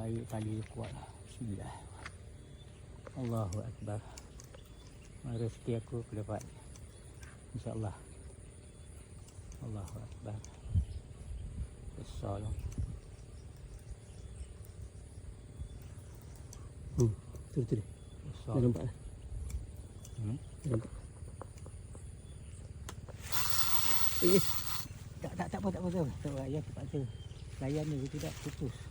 Baik tali dia kuat lah. Bismillah. Allahu Akbar. Rezeki aku aku dapat. InsyaAllah. Allahu Akbar. Besar lah. Hmm. Tu tu dia. Besar. Dah nampak dah. Hmm? Dah nampak. Eh, Tak, tak, tak apa, tak apa. Tak apa. Tak apa. Ayah terpaksa. Layan ni tidak putus.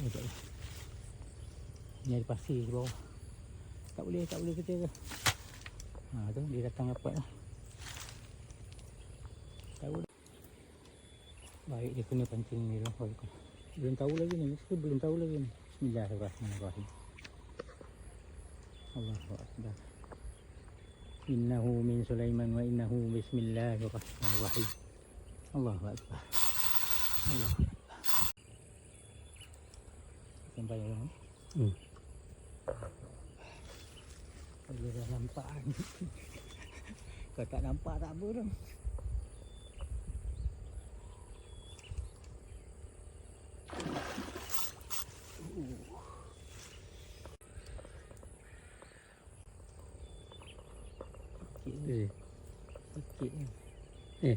Oh. Ni ada pasir di bawah. Tak boleh, tak boleh kita. Ha, tu dia datang rapat lah. Boleh. Baik dia kena pancing ni lah. Belum tahu lagi ni. Mesti belum tahu lagi ni. Bismillahirrahmanirrahim. Allahu Akbar. Innahu min Sulaiman wa innahu bismillahirrahmanirrahim. Allahu Akbar. Allahu Akbar. Sampai orang. Hmm. Kalau dah nampak ni. Kau tak nampak tak apa dah. Sikit ni. eh.